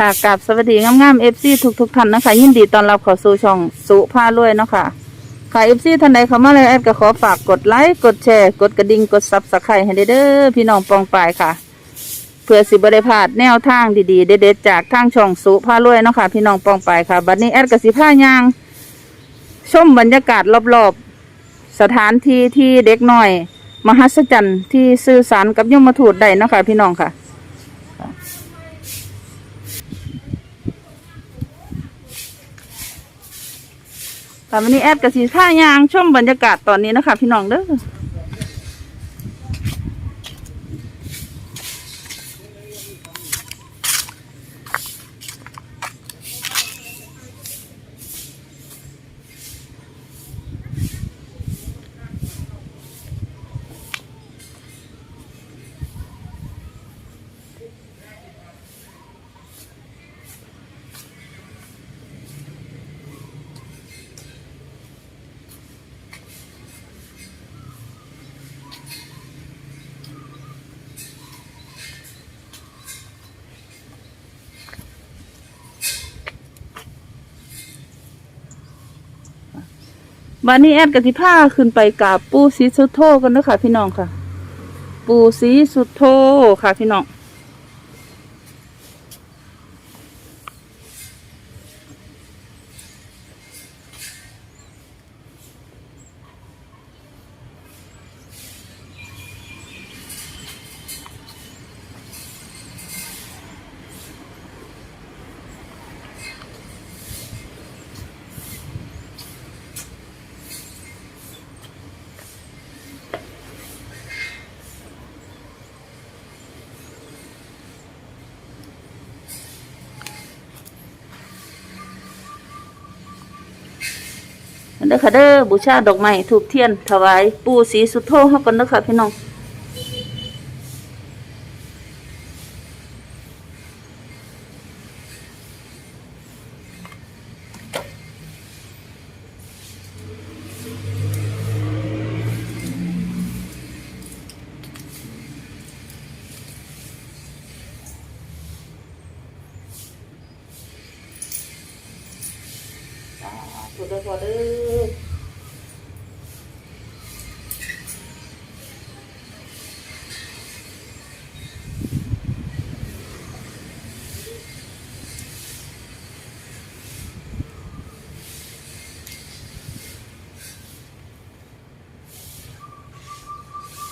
ค่ะกับสวัสดีงามๆเอฟซีทุกทุกๆท่านนะคะยินดีตอนรับเข้าสู่ช่องสุภาลุยเนาะค่ะค่ะเอฟซีท่านใดเข้ามาแล้วแอดก็ขอฝากกดไลค์กดแชร์ กดกระดิ่งกดซับสไครต์ให้เด้อพี่น้องปองปายค่ะ เพื่อสิบได้พลาดแนวทางดีๆ เด็ดๆจากทางช่องสุภาลุยเนาะค่ะพี่น้องปองปายค่ะบัดนี้แอดกับสิผ้ายาง ชมบรรยากาศรอบๆ สถานที่ที่เด็กน้อย มหัศจรรย์ที่สื่อสารกับยมทูตได้เนาะค่ะพี่น้องค่ะ ค่วันนี้แอดกับสีผ้ายางชมบรรยากาศตอนนี้นะคะพี่น้องเด้อ วันนี้แอดกับสิผ้าขึ้นไปกับปูสีสุดโทกันนะค่ะพี่น้องค่ะ ปูสีสุดโทค่ะพี่น้อง เด้อค่ะเด้อบูชาดอกไม้ถูกเทียนถวายปูสีสุดโธเฮากันเด้อค่ะพี่น้อง สุดเด้อพอเด้อ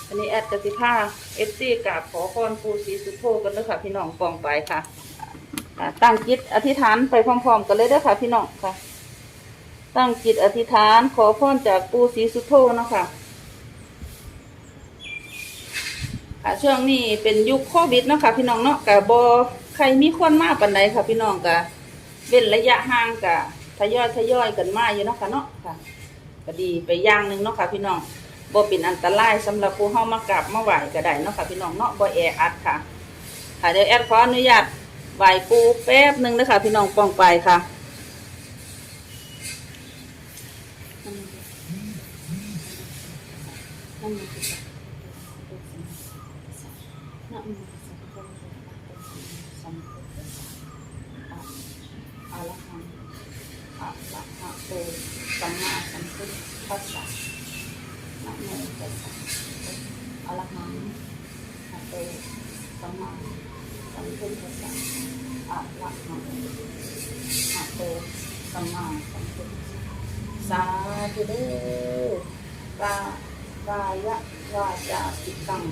อันนี้แอดกสิผ้าเอฟซีกับขอพรปูสีสุดโทกันด้อค่ะ พี่น้องปองไปค่ะอ่าตั้งจิตอธิษฐานไปพร้อมๆกันเลยด้อค่ะ พี่น้องค่ะ ตั้งจิตอธิษฐานขอพรจากปูศรีสุโธเนาะค่ะค่ะช่วงนี้เป็นยุคโควิดเนาะค่ะพี่น้องเนาะกะบอใครมีคนมาปันใดค่ะ พี่น้องกะเว้นระยะห่างกะทยอยทยอยกันมาอยู่เนาะค่ะเนาะค่ะก็ดีไปอย่างหนึ่งเนาะค่ะพี่น้องบ่เป็นอันตรายสำหรับผู้เฮามากราบมาไหว้ก็ได้เนาะค่ะพี่น้องเนาะบ่แออัดค่ะค่ะเดี๋ยวแอดขออนุญาตไหว้ปูแป๊บหนึงนะคะพี่น้องปองไปค่ะ อะระหังอะระหะโตสัมมาสัมพุทธัสสะนะโมตัสสะอะระหังอะโตสัมมาสัมพุทธัสสะอะระหังอะโตสัมมาสัมพุทธัสสะสาธุเด้อกา กายะวาจาจิตตัง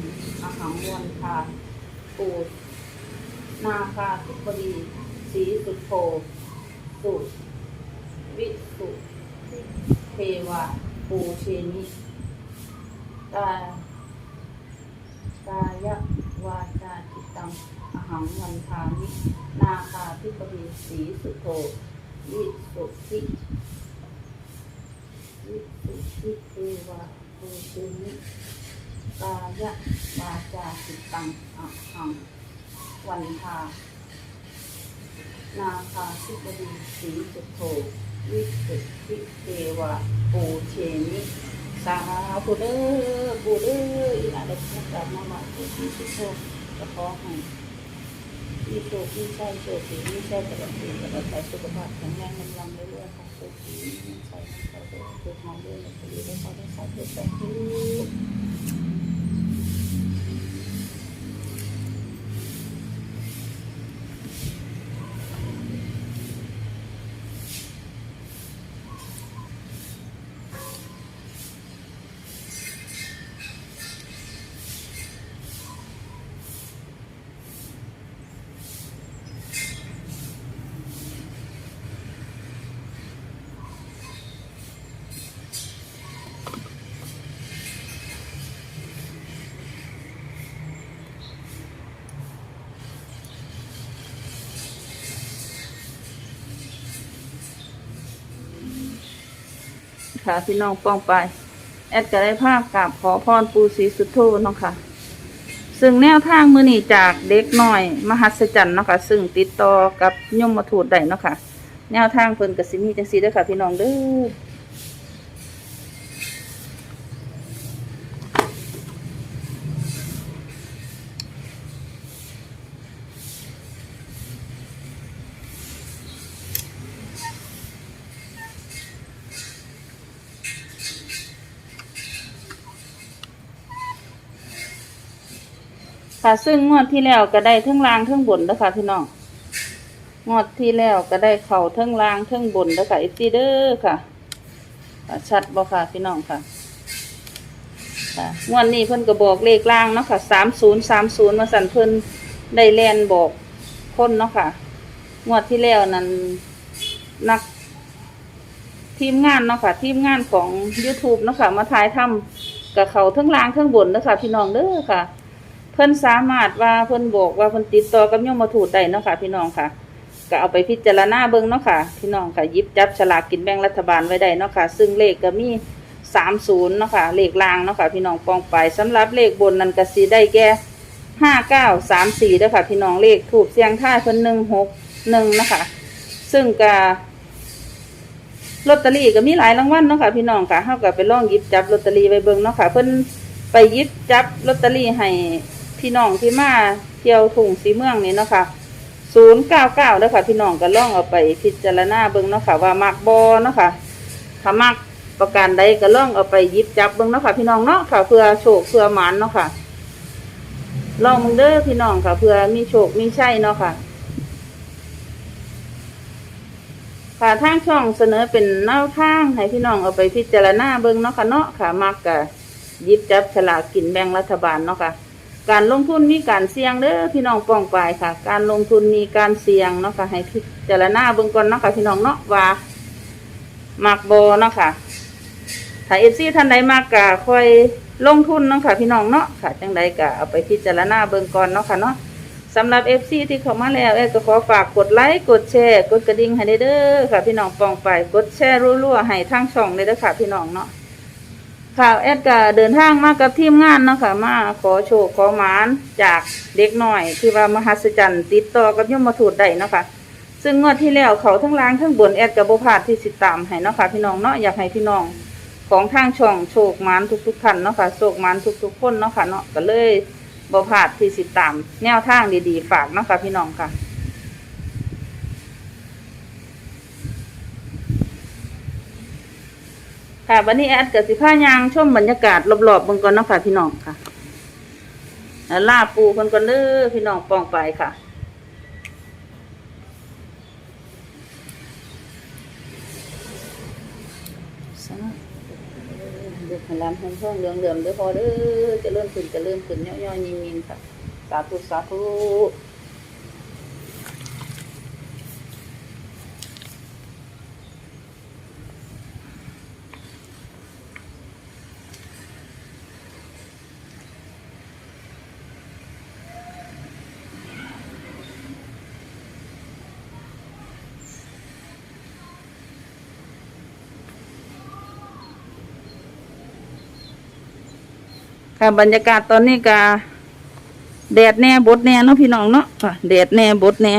อหังวันทาปูนาคาทุปดีสีสุดโทสุวิสุเทวาปูเชนิกากายะวาจาจิตตังอหังวันทามินาคาธิปดีสีสุโธวิสุทิวิสุทิเทวา ปูเชนิกายะวาจาจิตตังอหังวันทานาคาธิบดีสีสุโธวิสุทธิเทวะปูเชนิสาธุเด้อปูเด้ออีหลาได้พบกับมาว่าปูสีสุโธก็ขอให้ มีโชคมีชัยโชคดีมีชัยตลอดปีตลอดไปสุขภาพแข็งแรงลำลำเรื่อยๆค่ะโชคดีมีชัยมีชัยเรื่อยๆคือทางเรื่อยๆคือได้เข้าได้สาธุสาธุ ค่ะ พี่น้องป้องไป แอดก็ได้ภาพกราบขอพรปูศรีสุโธเนาะค่ะ ซึ่งแนวทางมือนี่จากเด็กน้อย มหัศจรรย์เนาะค่ะ ซึ่งติดต่อกับยมมาทูตได้เนาะค่ะ แนวทางเพิ่นกสิมีจังซีเด้อค่ะ พี่น้องเด้อ ค่ะซึ่งงวดที่แล้วก็ได้ทั้งล่างทั้งบนเด้อค่ะพี่น้องงวดที่แล้วก็ได้เข่าทั้งล่างทั้งบนเด้อค่ะอีซีเด้อค่ะ ชัดบ่ค่ะพี่น้องค่ะค่ะงวดนี้เพิ่นก็บอกเลขล่างเนาะค่ะสามศูนย์สามศูนย์มาสั่นเพิ่นได้แลนบอกคนเนาะค่ะ งวดที่แล้วนั้นนักทีมงานเนาะค่ะ ทีมงานของ YouTube เนาะค่ะ มาถ่ายทำกับเขาทั้งล่างทั้งบนเด้อค่ะ พี่น้องเด้อค่ะ เพิ่นสามารถว่าเพิ่นบอกว่าเพิ่นติดต่อกับยมมาถูดได้เนาะค่ะ พี่น้องค่ะ ก็เอาไปพิจารณาเบิ่งเนาะค่ะ พี่น้องค่ะยิบจับฉลากกินแบ่งรัฐบาลไว้ได้เนาะค่ะ ซึ่งเลขก็มีสามศูนย์เนาะค่ะ เลขลางเนาะค่ะ พี่น้องปองไปสำหรับเลขบนนั้นก็สิได้แก่ห้าเก้าสามสี่เด้อค่ะ พี่น้องเลขถูกเสียงท่ายเพิ่นหนึ่งหกหนึ่งนะคะ ซึ่งก็ลอตเตอรี่ก็มีหลายรางวัลเนาะค่ะ พี่น้องค่ะเฮาก็ไปลองยิบจับลอตเตอรี่ไว้เบิ่งเนาะค่ะ เพิ่นไปยิบจับลอตเตอรี่ให้ พี่น้องที่มาเที่ยวทุ่งสีเมืองนี่เนาะค่ะศูนย์เก้าเก้าเด้อค่ะ พี่น้องก็ล่องเอาไปพิจารณาเบิ่งเนาะค่ะ ว่ามักบอเนาะค่ะถ้ามักประการใดก็ล่องเอาไปยิบจับเบิ่งเนาะค่ะ พี่น้องเนาะค่ะเพื่อโชคเพื่อหมานเนาะค่ะลองมึงเด้อพี่น้องค่ะเพื่อมีโชคมีชัยเนาะค่ะค่ะทางช่องเสนอเป็นแนวทางให้พี่น้องเอาไปพิจารณาเบิ่งเนาะค่ะเนาะค่ะมักกะยิบจับฉลากกินแบ่งรัฐบาลเนาะค่ะ การลงทุนมีการเสี่ยงเด้อพี่น้องป้องปายค่ะ การลงทุนมีการเสี่ยงเนาะค่ะให้พิจารณาเบิ่งก่อนเนาะค่ะพี่น้องเนาะว่ามักโบเนาะค่ะถ้าเอซีท่านใดมากกะค่อยลงทุนเนาะค่ะพี่น้องเนาะค่ะจังใดกะเอาไปพิจารณาเบิ่งก่อนเนาะค่ะเนาะสำหรับเอฟซีที่เข้ามาแล้วเอก็ขอฝากกดไลค์กดแชร์ กดกระดิ่งให้ได้เด้อค่ะ พี่น้องปองไปกดแชร์รัวๆให้ทางช่องเลยเด้อค่ะพี่น้องเนาะ ค่ะแอดก็เดินทางมากับทีมงานเนาะค่ะมาขอโชคขอหมานจากเด็กหน่อย ที่ว่ามหัศจรรย์ติดต่อกับยมมาถูดได้เนาะค่ะซึ่งงวดที่แล้วเขาทั้งล่างทั้งบนแอดกับบพลาดที่สิตามให้เนาะค่ะพี่น้องเนาะอยากให้พี่น้องของทางช่องโชคหมานทุกๆท่านเนาะค่ะโชคหมานทุกๆคนเนาะค่ะเนาะก็เลยบพลาดที่สิตาม แนวทางดีๆ ฝากเนาะค่ะพี่น้องค่ะ ค่ะวันนี้แอดเกับสิผ้ายางชมบรรยากาศรอบๆเบงก่อนเนาะค่ะพี่น้องค่ะแล้วล่าปูคนก่อนเด้อพี่น้องปองไปค่ะเดือดร้อนห้องเหลืองเหลืองๆเด้อพอเด้อจะเลื่อนขึ้นจะเลื่อนขึ้นย่อยๆยิงๆค่ะ สาธุสาธุ ค่ะบรรยากาศตอนนี้ก็แดดแน่บดแน่เนาะพี่น้องเนาะแดดแน่บดแน่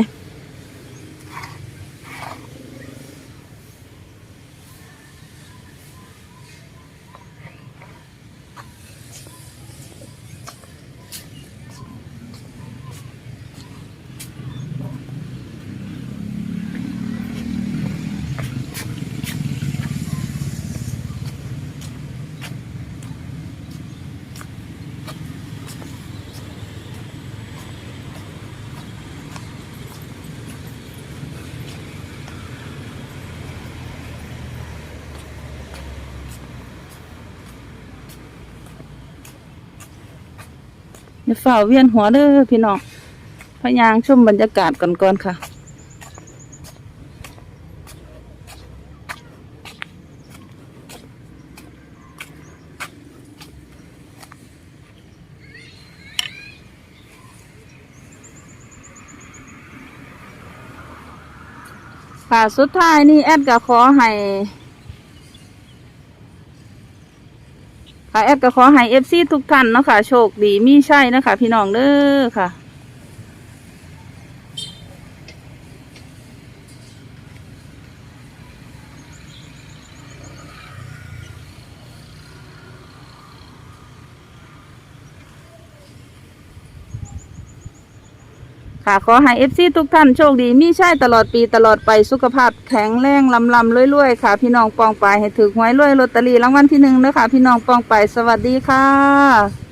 อย่าฝ่าเวียนหัวเด้อพี่น้องพะยางชมบรรยากาศก่อนก่อนค่ะ ค่ะสุดท้ายนี่แอดก็ขอให้ ค่ะ แอดก็ขอให้เอฟซีทุกท่านเนาะค่ะ โชคดีมีใช่นาะคะพี่น้องเด้อค่ะ ค่ะขอให้เอฟซีทุกท่านโชคดี มีใช่ตลอดปีตลอดไปสุขภาพแข็งแรงลำลำรวยๆค่ะ พี่น้องปองไปให้ถือหวยรวยลอตเตอรี่รางวัลที่หนึ่งนะคะพี่น้องปองไปสวัสดีค่ะ